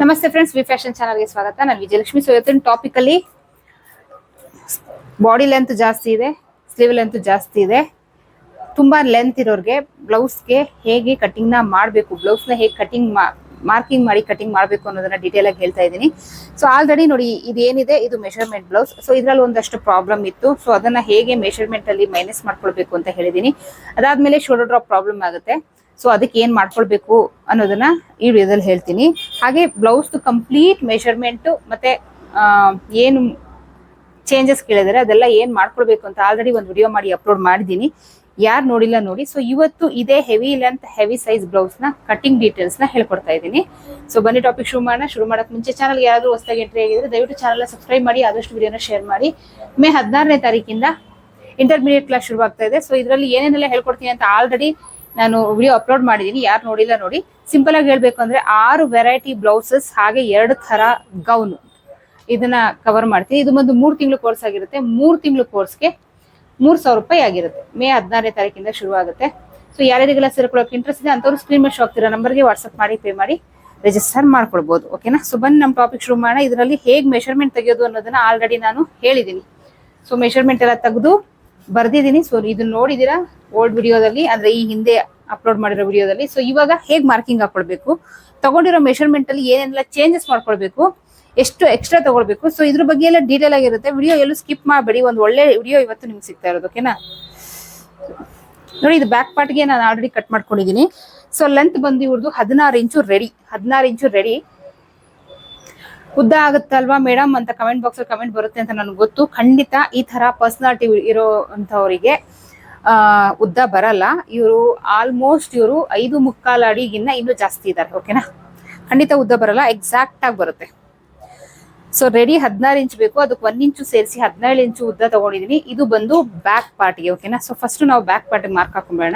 ನಮಸ್ತೆ friends V fashion ಚಾನಲ್ಗೆ ಸ್ವಾಗತ. ನಾನು ವಿಜಯಲಕ್ಷ್ಮಿ. ಸೊ ಇವತ್ತಿನ ಟಾಪಿಕ್ ಅಲ್ಲಿ ಬಾಡಿ ಲೆಂತ್ ಜಾಸ್ತಿ ಇದೆ ಸ್ಲೀವ್ ಲೆಂತ್ ಜಾಸ್ತಿ ಇದೆ. ತುಂಬಾ ಲೆಂತ್ ಇರೋರಿಗೆ ಬ್ಲೌಸ್ಗೆ ಹೇಗೆ ಕಟಿಂಗ್ನ ಮಾಡಬೇಕು ಬ್ಲೌಸ್ನ ಹೇಗೆ ಕಟಿಂಗ್ ಮಾರ್ಕಿಂಗ್ ಮಾಡಿ ಕಟಿಂಗ್ ಮಾಡಬೇಕು ಅನ್ನೋದನ್ನ ಡೀಟೇಲ್ ಆಗಿ ಹೇಳ್ತಾ ಇದ್ದೀನಿ. ಸೊ ಆಲ್ರೆಡಿ ನೋಡಿ ಇದೇನಿದೆ, ಇದು ಮೆಷರ್ಮೆಂಟ್ ಬ್ಲೌಸ್ ಸೊ ಇದರಲ್ಲಿ ಒಂದಷ್ಟು ಪ್ರಾಬ್ಲಮ್ ಇತ್ತು. ಸೊ ಅದನ್ನ ಹೇಗೆ ಮೆಷರ್ಮೆಂಟ್ ಅಲ್ಲಿ ಮೈನಸ್ ಮಾಡ್ಕೊಳ್ಬೇಕು ಅಂತ ಹೇಳಿದೀನಿ ಅದಾದ್ಮೇಲೆ ಶೋಲ್ಡರ್ ಡ್ರಾಪ್ ಪ್ರಾಬ್ಲಮ್ ಆಗುತ್ತೆ. ಸೊ ಅದಕ್ಕೆ ಏನ್ ಮಾಡ್ಕೊಳ್ಬೇಕು ಅನ್ನೋದನ್ನ ಈ ವಿಡಿಯೋದಲ್ಲಿ ಹೇಳ್ತೀನಿ. ಹಾಗೆ ಬ್ಲೌಸ್ ಕಂಪ್ಲೀಟ್ ಮೆಷರ್ಮೆಂಟ್ ಮತ್ತೆ ಏನು ಚೇಂಜಸ್ ಕೇಳಿದರೆ ಅದೆಲ್ಲ ಏನ್ ಮಾಡ್ಕೊಳ್ಬೇಕು ಅಂತ ಆಲ್ರೆಡಿ ಒಂದು ವಿಡಿಯೋ ಮಾಡಿ ಅಪ್ಲೋಡ್ ಮಾಡಿದ್ದೀನಿ. ಯಾರು ನೋಡಿಲ್ಲ ನೋಡಿ. ಸೊ ಇವತ್ತು ಇದೇ ಹೆವಿ ಲೆಂತ್ ಹೆವಿ ಸೈಜ್ ಬ್ಲೌಸ್ನ ಕಟಿಂಗ್ ಡೀಟೇಲ್ಸ್ನ ಹೇಳ್ಕೊಡ್ತಾ ಇದ್ದೀನಿ. ಸೊ ಬನ್ನಿ ಟಾಪಿಕ್ ಶುರು ಮಾಡೋಣ. ಶುರು ಮಾಡೋಕ್ಕೆ ಮುಂಚೆ ಚಾನಲ್ ಯಾರಾದರೂ ಹೊಸದಾಗಿ ಎಂಟ್ರಿ ಆಗಿದ್ರೆ ದಯವಿಟ್ಟು ಚಾನಲ್ ಸಬ್ಸ್ಕ್ರೈಬ್ ಮಾಡಿ, ಆದಷ್ಟು ವಿಡಿಯೋನ ಶೇರ್ ಮಾಡಿ. ಮೇ ಹದಿನಾರನೇ ತಾರೀಕಿಂದ ಇಂಟರ್ಮೀಡಿಯೇಟ್ ಕ್ಲಾಸ್ ಶುರು ಆಗ್ತಾ ಇದೆ. ಸೊ ಇದರಲ್ಲಿ ಏನೇನೆಲ್ಲ ಹೇಳ್ಕೊಡ್ತೀನಿ ಅಂತ ಆಲ್ರೆಡಿ ನಾನು ವಿಡಿಯೋ ಅಪ್ಲೋಡ್ ಮಾಡಿದ್ದೀನಿ ಯಾರು ನೋಡಿಲ್ಲ ನೋಡಿ. ಸಿಂಪಲ್ ಆಗಿ ಹೇಳ್ಬೇಕು ಅಂದ್ರೆ ಆರು ವೆರೈಟಿ ಬ್ಲೌಸಸ್ ಹಾಗೆ ಎರಡು ತರ ಗೌನ್ ಇದನ್ನ ಕವರ್ ಮಾಡ್ತೀನಿ. ಇದು ಒಂದು ಮೂರು ತಿಂಗಳು ಕೋರ್ಸ್ ಆಗಿರುತ್ತೆ. ಮೂರು ತಿಂಗಳು ಕೋರ್ಸ್ಗೆ ಮೂರ್ ಸಾವಿರ ರೂಪಾಯಿ ಆಗಿರುತ್ತೆ. ಮೇ ಹದಿನಾರನೇ ತಾರೀಕಿಂದ ಶುರು ಆಗುತ್ತೆ. ಸೊ ಯಾರ್ಯಾರಿಗೆಲ್ಲ ಸೇರ್ಕೊಳ್ಳೋಕೆ ಇಂಟ್ರೆಸ್ಟ್ ಇದೆ ಅಂತವ್ರು ಸ್ಕ್ರೀನ್ ಮೇಲೆ ಆಗ್ತಿರೋ ನಂಬರ್ಗೆ ವಾಟ್ಸಪ್ ಮಾಡಿ ಪೇ ಮಾಡಿ ರಿಜಿಸ್ಟರ್ ಮಾಡ್ಕೊಳ್ಬೋದು. ಓಕೆನಾ ಸೊ ಬನ್ನಿ ನಮ್ಮ ಟಾಪಿಕ್ ಶುರು ಮಾಡೋಣ. ಇದರಲ್ಲಿ ಹೇಗೆ ಮೆಷರ್ಮೆಂಟ್ ತೆಗೆಯೋದು ಅನ್ನೋದನ್ನ ಆಲ್ರೆಡಿ ನಾನು ಹೇಳಿದ್ದೀನಿ ಸೊ ಮೆಷರ್ಮೆಂಟ್ ಎಲ್ಲ ತೆಗೆದು ಬರ್ದಿದ್ದೀನಿ ಸೊ ಇದನ್ನ ನೋಡಿದೀರಾ? ಓಲ್ಡ್ ವಿಡಿಯೋದಲ್ಲಿ ಅಂದ್ರೆ ಈ ಹಿಂದೆ ಅಪ್ಲೋಡ್ ಮಾಡಿರೋ ವಿಡಿಯೋದಲ್ಲಿ ಸೊ ಇವಾಗ ಹೇಗೆ ಮಾರ್ಕಿಂಗ್ ಹಾಕೊಳ್ಬೇಕು? ತಗೊಂಡಿರೋ ಮೆಷರ್ಮೆಂಟ್ ಅಲ್ಲಿ ಏನೆಲ್ಲ ಚೇಂಜಸ್ ಮಾಡ್ಕೊಳ್ಬೇಕು? ಎಷ್ಟು ಎಕ್ಸ್ಟ್ರಾ ತಗೊಳ್ಬೇಕು? ಸೊ ಇದ್ರ ಬಗ್ಗೆ ಎಲ್ಲ ಡೀಟೇಲ್ ಆಗಿರುತ್ತೆ. ವಿಡಿಯೋ ಎಲ್ಲೂ ಸ್ಕಿಪ್ ಮಾಡಬೇಡಿ. ಒಂದು ಒಳ್ಳೆ ವಿಡಿಯೋ ಇವತ್ತು ನಿಮ್ಗೆ ಸಿಗ್ತಾ ಇರೋದು ಓಕೆನಾ ನೋಡಿ, ಇದು ಬ್ಯಾಕ್ ಪಾರ್ಟ್ಗೆ ನಾನು ಆಲ್ರೆಡಿ ಕಟ್ ಮಾಡ್ಕೊಂಡಿದ್ದೀನಿ ಸೊ ಲೆಂತ್ ಬಂದು ಇವ್ರದ್ದು ಹದಿನಾರು ಇಂಚು ರೆಡಿ ಹದಿನಾರು ಇಂಚು ರೆಡಿ ಉದ್ದ ಆಗುತ್ತಲ್ವಾ ಮೇಡಮ್ ಅಂತ ಕಮೆಂಟ್ ಬಾಕ್ಸ್ ಅಲ್ಲಿ ಕಮೆಂಟ್ ಬರುತ್ತೆ ಅಂತ ನನಗೆ ಗೊತ್ತು. ಖಂಡಿತ ಈ ತರ ಪರ್ಸನಾಲಿಟಿ ಇರೋ ಅಂತವರಿಗೆ ಆ ಉದ್ದ ಬರಲ್ಲ. ಇವರು ಆಲ್ಮೋಸ್ಟ್ ಇವರು ಐದು ಮುಕ್ಕಾಲು ಅಡಿಗಿನ್ನ ಇನ್ನೂ ಜಾಸ್ತಿ ಇದ್ದಾರೆ ಓಕೆನಾ ಖಂಡಿತ ಉದ್ದ ಬರಲ್ಲ ಎಕ್ಸಾಕ್ಟ್ ಆಗಿ ಬರುತ್ತೆ. ಸೊ ರೆಡಿ ಹದಿನಾರು ಇಂಚ್ ಬೇಕು, ಅದಕ್ಕೆ ಒಂದ್ ಇಂಚು ಸೇರಿಸಿ ಹದಿನೇಳು ಇಂಚು ಉದ್ದ ತಗೊಂಡಿದೀನಿ. ಇದು ಬಂದು ಬ್ಯಾಕ್ ಪಾರ್ಟ್ಗೆ ಓಕೆನಾ ಸೊ ಫಸ್ಟ್ ನಾವು ಬ್ಯಾಕ್ ಪಾರ್ಟ್ಗೆ ಮಾರ್ಕ್ ಹಾಕೊಂಬೇಡ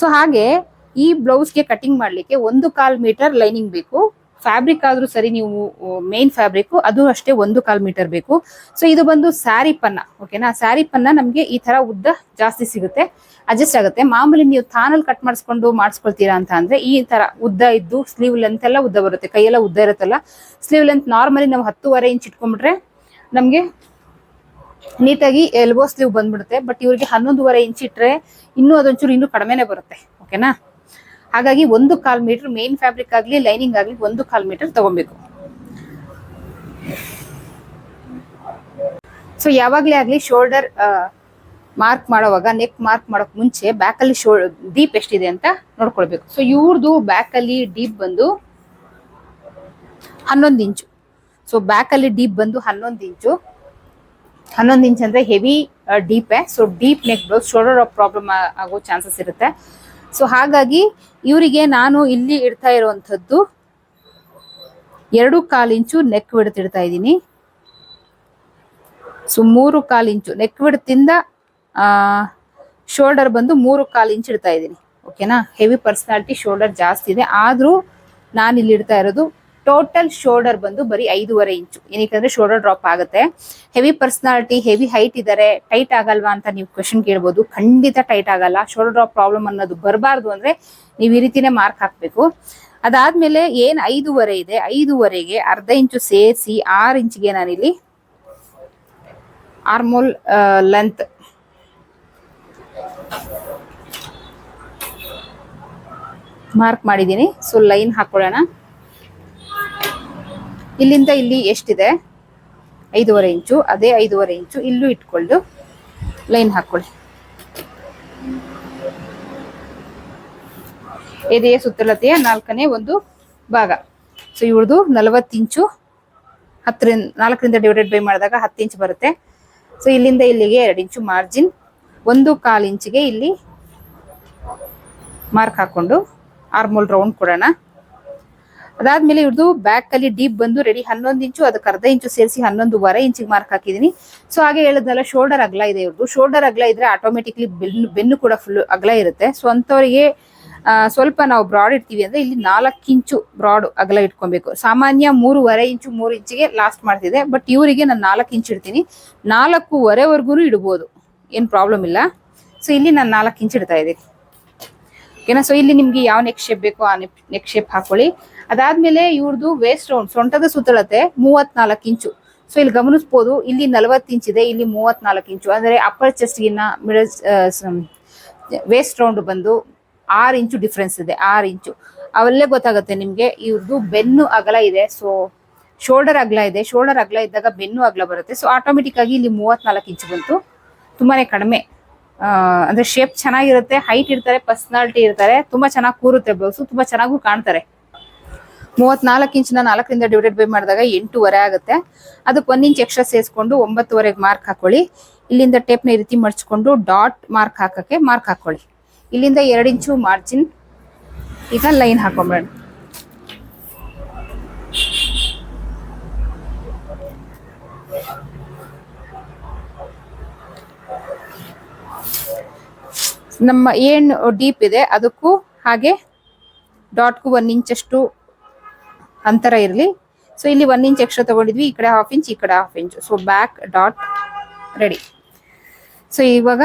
ಸೊ ಹಾಗೆ ಈ ಬ್ಲೌಸ್ಗೆ ಕಟಿಂಗ್ ಮಾಡ್ಲಿಕ್ಕೆ ಒಂದು ಕಾಲ್ ಮೀಟರ್ ಲೈನಿಂಗ್ ಬೇಕು. ಫ್ಯಾಬ್ರಿಕ್ ಆದ್ರೂ ಸರಿ ನೀವು ಮೇನ್ ಫ್ಯಾಬ್ರಿಕ್ ಅದು ಅಷ್ಟೇ ಒಂದು ಕಾಲ್ ಮೀಟರ್ ಬೇಕು. ಸೊ ಇದು ಬಂದು ಸ್ಯಾರಿ ಪನ್ನ ಓಕೆನಾ ಸ್ಯಾರಿ ಪನ್ನ ನಮ್ಗೆ ಈ ತರ ಉದ್ದ ಜಾಸ್ತಿ ಸಿಗುತ್ತೆ. ಅಡ್ಜಸ್ಟ್ ಆಗುತ್ತೆ. ಮಾಮೂಲಿ ನೀವು ತಾನಲ್ಲಿ ಕಟ್ ಮಾಡಿಸ್ಕೊಂಡು ಮಾಡಿಸ್ಕೊಳ್ತೀರಾ ಅಂತ ಅಂದ್ರೆ ಈ ತರ ಉದ್ದ ಇದ್ದು ಸ್ಲೀವ್ ಲೆಂತ್ ಎಲ್ಲ ಉದ್ದ ಬರುತ್ತೆ. ಕೈಯೆಲ್ಲ ಉದ್ದ ಇರುತ್ತಲ್ಲ ಸ್ಲೀವ್ ಲೆಂತ್ ನಾರ್ಮಲಿ ನಾವು ಹತ್ತುವರೆ ಇಂಚ್ ಇಟ್ಕೊಂಡ್ಬಿಟ್ರೆ ನಮ್ಗೆ ನೀಟಾಗಿ ಎಲ್ಬೋ ಸ್ಲೀವ್ ಬಂದ್ಬಿಡುತ್ತೆ. ಬಟ್ ಇವರಿಗೆ ಹನ್ನೊಂದುವರೆ ಇಂಚ್ ಇಟ್ರೆ ಇನ್ನೂ ಅದೊಂಚೂರು ಇನ್ನೂ ಕಡಿಮೆನೆ ಬರುತ್ತೆ. ಓಕೆನಾ ಹಾಗಾಗಿ ಒಂದು ಕಾಲ್ ಮೀಟರ್ ಮೇನ್ ಫ್ಯಾಬ್ರಿಕ್ ಆಗಲಿ ಲೈನಿಂಗ್ ಆಗಲಿ ಒಂದು ಕಾಲ್ ಮೀಟರ್ ತಗೊಬೇಕು. ಸೊ ಯಾವಾಗಲೇ ಆಗಲಿ ಶೋಲ್ಡರ್ ಮಾರ್ಕ್ ಮಾಡೋವಾಗ ನೆಕ್ ಮಾರ್ಕ್ ಮಾಡೋಕ್ ಮುಂಚೆ ಬ್ಯಾಕ್ ಅಲ್ಲಿ ಶೋ ಡೀಪ್ ಎಷ್ಟಿದೆ ಅಂತ ನೋಡ್ಕೊಳ್ಬೇಕು. ಸೊ ಇವ್ರದ್ದು ಬ್ಯಾಕ್ ಅಲ್ಲಿ ಡೀಪ್ ಬಂದು ಹನ್ನೊಂದು ಇಂಚು. ಸೊ ಬ್ಯಾಕ್ ಅಲ್ಲಿ ಡೀಪ್ ಬಂದು ಹನ್ನೊಂದು ಇಂಚು. ಹನ್ನೊಂದು ಇಂಚ್ ಅಂದ್ರೆ heavy ಡೀಪೇ so deep neck blouse shoulder problem ಆಗೋ ಚಾನ್ಸಸ್ ಇರುತ್ತೆ. ಸೊ ಹಾಗಾಗಿ ಇವರಿಗೆ ನಾನು ಇಲ್ಲಿ ಇಡ್ತಾ ಇರುವಂಥದ್ದು ಎರಡು ಕಾಲು ಇಂಚು ನೆಕ್ ವಿಡ್ತ್ ಇಡ್ತಾ ಇದ್ದೀನಿ. ಸೊ ಮೂರು ಕಾಲು ಇಂಚು ನೆಕ್ ವಿಡ್ತಿಂದ ಶೋಲ್ಡರ್ ಬಂದು ಮೂರು ಕಾಲಿಂಚು ಇಡ್ತಾ ಇದ್ದೀನಿ. ಓಕೆನಾ ಹೆವಿ ಪರ್ಸನಾಲಿಟಿ ಶೋಲ್ಡರ್ ಜಾಸ್ತಿ ಇದೆ. ಆದರೂ ನಾನು ಇಲ್ಲಿ ಇಡ್ತಾ ಇರೋದು ಟೋಟಲ್ ಶೋಲ್ಡರ್ ಬಂದು ಬರೀ ಐದೂವರೆ ಇಂಚು. ಏನಕ್ಕೆ ಶೋಲ್ಡರ್ ಡ್ರಾಪ್ ಆಗುತ್ತೆ. ಹೆವಿ ಪರ್ಸನಾಲಿಟಿ ಹೆವಿ ಹೈಟ್ ಇದ್ದಾರೆ ಟೈಟ್ ಆಗಲ್ವಾ ಅಂತ ನೀವು ಕ್ವಶನ್ ಕೇಳ್ಬೋದು. ಖಂಡಿತ ಟೈಟ್ ಆಗಲ್ಲ. ಶೋಲ್ಡರ್ ಡ್ರಾಪ್ ಪ್ರಾಬ್ಲಮ್ ಅನ್ನೋದು ಬರಬಾರ್ದು ಅಂದ್ರೆ ನೀವು ಈ ರೀತಿನೇ ಮಾರ್ಕ್ ಹಾಕ್ಬೇಕು. ಅದಾದ್ಮೇಲೆ ಏನ್ ಐದೂವರೆ ಇದೆ? ಐದೂವರೆಗೆ ಅರ್ಧ ಇಂಚು ಸೇರಿಸಿ ಆರು ಇಂಚಿಗೆ ನಾನಿಲ್ಲಿ ಆರ್ಮೋಲ್ ಲೆಂತ್ ಮಾರ್ಕ್ ಮಾಡಿದ್ದೀನಿ. ಸೊ ಲೈನ್ ಹಾಕೊಳ್ಳೋಣ. ಇಲ್ಲಿಂದ ಇಲ್ಲಿ ಎಷ್ಟಿದೆ? ಐದೂವರೆ ಇಂಚು, ಅದೇ ಐದೂವರೆ ಇಂಚು, ಇಲ್ಲೂ ಇಟ್ಕೊಂಡು ಲೈನ್ ಹಾಕೊಳ್ಳಿ. ಎದೆಯ ಸುತ್ತಲತೆಯ ನಾಲ್ಕನೇ ಒಂದು ಭಾಗ. ಸೊ ಇವ್ರದ್ದು ನಲವತ್ತು ಇಂಚು ಹತ್ತರಿಂದ ನಾಲ್ಕರಿಂದ ಡಿವೈಡೆಡ್ ಬೈ ಮಾಡಿದಾಗ ಹತ್ತು ಇಂಚು ಬರುತ್ತೆ. ಸೊ ಇಲ್ಲಿಂದ ಇಲ್ಲಿಗೆ ಎರಡು ಇಂಚು ಮಾರ್ಜಿನ್ ಒಂದು ಕಾಲು ಇಂಚಿಗೆ ಇಲ್ಲಿ ಮಾರ್ಕ್ ಹಾಕೊಂಡು ಆರ್ಮೋಲ್ ರೌಂಡ್ ಕೊಡೋಣ. ಅದಾದ್ಮೇಲೆ ಇವ್ರದ್ದು ಬ್ಯಾಕ್ ಅಲ್ಲಿ ಡೀಪ್ ಬಂದು ರೆಡಿ ಹನ್ನೊಂದು ಇಂಚು, ಅದಕ್ಕೆ ಅರ್ಧ ಇಂಚು ಸೇರಿಸಿ ಹನ್ನೊಂದುವರೆ ಇಂಚಿಗೆ ಮಾರ್ಕ್ ಹಾಕಿದೀನಿ. ಸೊ ಹಾಗೆ ಹೇಳದಲ್ಲ ಶೋಲ್ಡರ್ ಅಗಲ ಇದೆ ಇವ್ರದ್ದು ಶೋಲ್ಡರ್ ಅಗಲ ಇದ್ರೆ ಆಟೋಮೆಟಿಕ್ಲಿ ಬೆನ್ನು ಬೆನ್ನು ಕೂಡ ಫುಲ್ ಅಗಲ ಇರುತ್ತೆ. ಸೊ ಅಂಥವ್ರಿಗೆ ಸ್ವಲ್ಪ ನಾವು ಬ್ರಾಡ್ ಇಡ್ತೀವಿ ಅಂದ್ರೆ ಇಲ್ಲಿ ನಾಲ್ಕು ಇಂಚು ಬ್ರಾಡ್ ಅಗಲ ಇಟ್ಕೊಬೇಕು. ಸಾಮಾನ್ಯ ಮೂರುವರೆ ಇಂಚು, ಮೂರು ಇಂಚಿಗೆ ಲಾಸ್ಟ್ ಮಾಡ್ತಿದೆ. ಬಟ್ ಇವರಿಗೆ ನಾನು ನಾಲ್ಕು ಇಂಚ್ ಇಡ್ತೀನಿ. ನಾಲ್ಕೂವರೆವರೆಗೂ ಇಡ್ಬೋದು. ಏನು ಪ್ರಾಬ್ಲಮ್ ಇಲ್ಲ. ಸೊ ಇಲ್ಲಿ ನಾನು ನಾಲ್ಕು ಇಂಚ್ ಇಡ್ತಾ ಇದ್ದೀನಿ. ಓಕೆನಾ ಸೊ ಇಲ್ಲಿ ನಿಮ್ಗೆ ಯಾವ ನೆಕ್ ಶೇಪ್ ಬೇಕೋ ಆ ನೆಕ್ ಶೇಪ್ ಹಾಕೊಳ್ಳಿ. ಅದಾದ್ಮೇಲೆ ಇವ್ರದ್ದು ವೇಸ್ಟ್ ರೌಂಡ್ ಸೊಂಟದ ಸುತ್ತಳತೆ ಮೂವತ್ನಾಲ್ಕು ಇಂಚು. ಸೊ ಇಲ್ಲಿ ಗಮನಿಸ್ಬೋದು, ಇಲ್ಲಿ ನಲವತ್ತು ಇಂಚ್ ಇದೆ, ಇಲ್ಲಿ ಮೂವತ್ನಾಲ್ಕು ಇಂಚು. ಅಂದ್ರೆ ಅಪ್ಪರ್ ಚೆಸ್ಟ್ಗಿನ್ನ ಮಿಡಲ್ ವೇಸ್ಟ್ ರೌಂಡ್ ಬಂದು ಆರು ಇಂಚು ಡಿಫ್ರೆನ್ಸ್ ಇದೆ, ಆರು ಇಂಚು. ಅವಲ್ಲೇ ಗೊತ್ತಾಗುತ್ತೆ ನಿಮಗೆ ಇವ್ರದ್ದು ಬೆನ್ನು ಅಗಲ ಇದೆ ಸೊ ಶೋಲ್ಡರ್ ಅಗಲ ಇದೆ. ಶೋಲ್ಡರ್ ಅಗಲ ಇದ್ದಾಗ ಬೆನ್ನು ಅಗಲ ಬರುತ್ತೆ. ಸೊ ಆಟೋಮೆಟಿಕ್ ಆಗಿ ಇಲ್ಲಿ ಮೂವತ್ನಾಲ್ಕು ಇಂಚು ಬಂತು. ತುಂಬಾ ಕಡಿಮೆ. ಅಂದರೆ ಶೇಪ್ ಚೆನ್ನಾಗಿರುತ್ತೆ ಹೈಟ್ ಇರ್ತಾರೆ ಪರ್ಸನಾಲಿಟಿ ಇರ್ತಾರೆ, ತುಂಬಾ ಚೆನ್ನಾಗಿ ಕೂರುತ್ತೆ ಬ್ಲೌಸು ತುಂಬಾ ಚೆನ್ನಾಗೂ ಕಾಣ್ತಾರೆ. ಮೂವತ್ನಾಲ್ಕು ಇಂಚ್ನ ನಾಲ್ಕರಿಂದ ಡಿವೈಡೆಡ್ ಬೈ ಮಾಡಿದಾಗ ಎಂಟೂವರೆ ಆಗುತ್ತೆ. ಅದಕ್ಕೆ ಒಂದು ಇಂಚ್ ಎಕ್ಸ್ಟ್ರಾ ಸೇರಿಸ್ಕೊಂಡು ಒಂಬತ್ತುವರೆಗೆ ಮಾರ್ಕ್ ಹಾಕೊಳ್ಳಿ. ಇಲ್ಲಿಂದ ಟೇಪ್ನ ಈ ರೀತಿ ಮಡಿಸ್ಕೊಂಡು ಡಾಟ್ ಮಾರ್ಕ್ ಹಾಕೋಕ್ಕೆ ಮಾರ್ಕ್ ಹಾಕೊಳ್ಳಿ. ಇಲ್ಲಿಂದ ಎರಡು ಇಂಚು ಮಾರ್ಜಿನ್ ಈಗ ಲೈನ್ ಹಾಕೊಂಬೇಡ ನಮ್ಮ ಏನು ಡೀಪ್ ಇದೆ. ಅದಕ್ಕೂ ಹಾಗೆ ಡಾಟ್ಗೂ ಒಂದು ಇಂಚಷ್ಟು ಅಂತರ ಇರಲಿ. ಸೊ ಇಲ್ಲಿ ಒನ್ ಇಂಚ್ ಎಕ್ಸ್ಟ್ರಾ ತಗೊಂಡಿದ್ವಿ. ಈ ಕಡೆ ಹಾಫ್ ಇಂಚ್ ಈ ಕಡೆ half inch so back dot ready so ಇವಾಗ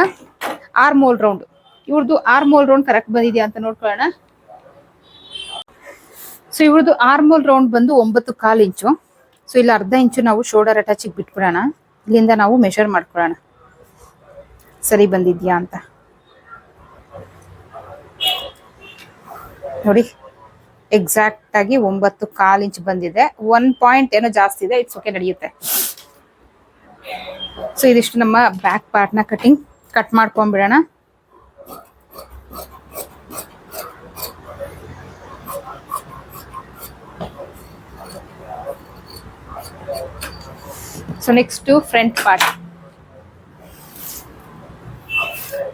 ಆರ್ ಮೋಲ್ ರೌಂಡ್ ಇವ್ರದ್ದು ಆರ್ ಮೋಲ್ ರೌಂಡ್ ಕರೆಕ್ಟ್ ಬಂದಿದೆಯಾ ಅಂತ ನೋಡ್ಕೊಳ್ಳೋಣ. ಸೊ ಇವ್ರದ್ದು ಆರ್ ಮೋಲ್ ರೌಂಡ್ ಬಂದು ಒಂಬತ್ತು ಕಾಲು ಇಂಚು ಸೊ ಇಲ್ಲಿ ಅರ್ಧ ಇಂಚು ನಾವು ಶೋಲ್ಡರ್ ಅಟ್ಯಾಚಿಗೆ ಬಿಟ್ಬಿಡೋಣ. ಇಲ್ಲಿಂದ ನಾವು ಮೆಷರ್ ಮಾಡ್ಕೊಳ್ಳೋಣ. ಸರಿ ಬಂದಿದ್ಯಾ ಅಂತ. ನೋಡಿ. ಎಕ್ಸಾಕ್ಟ್ ಆಗಿ ಒಂಬತ್ತು ಕಾಲು ಇಂಚ್ ಬಂದಿದೆ. ಒನ್ ಪಾಯಿಂಟ್ ಏನೋ ಜಾಸ್ತಿ ಇದೆ ಇಟ್ಸ್ ಓಕೆ ನಡೆಯುತ್ತೆ. ಸೊ ಇದಿಷ್ಟು ನಮ್ಮ ಬ್ಯಾಕ್ ಪಾರ್ಟ್ನ cutting cut ಮಾಡ್ಕೊಂಡ್ಬಿಡೋಣ. So next front part